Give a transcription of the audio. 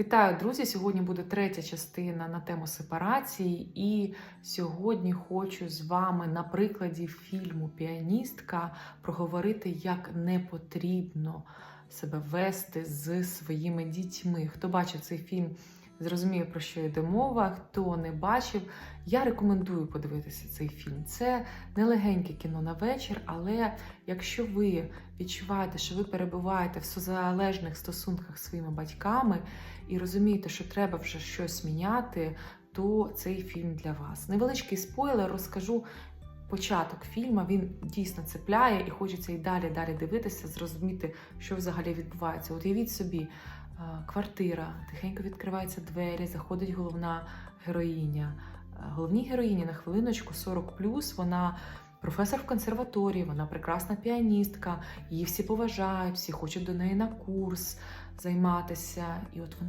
Вітаю, друзі! Сьогодні буде третя частина на тему сепарації, і сьогодні хочу з вами на прикладі фільму Піаністка проговорити, як не потрібно себе вести з своїми дітьми. Хто бачив цей фільм, зрозуміє, про що йде мова. Хто не бачив, я рекомендую подивитися цей фільм. Це не легеньке кіно на вечір, але якщо ви відчуваєте, що ви перебуваєте в созалежних стосунках з своїми батьками і розумієте, що треба вже щось міняти, то цей фільм для вас. Невеличкий спойлер, розкажу. Початок фільму він дійсно цепляє і хочеться і далі далі дивитися, зрозуміти, що взагалі відбувається. Уявіть собі, квартира, тихенько відкриваються двері, заходить головна героїня. Головній героїні на хвилиночку 40 вона професор в консерваторії, вона прекрасна піаністка, її всі поважають, всі хочуть до неї на курс займатися. І от вона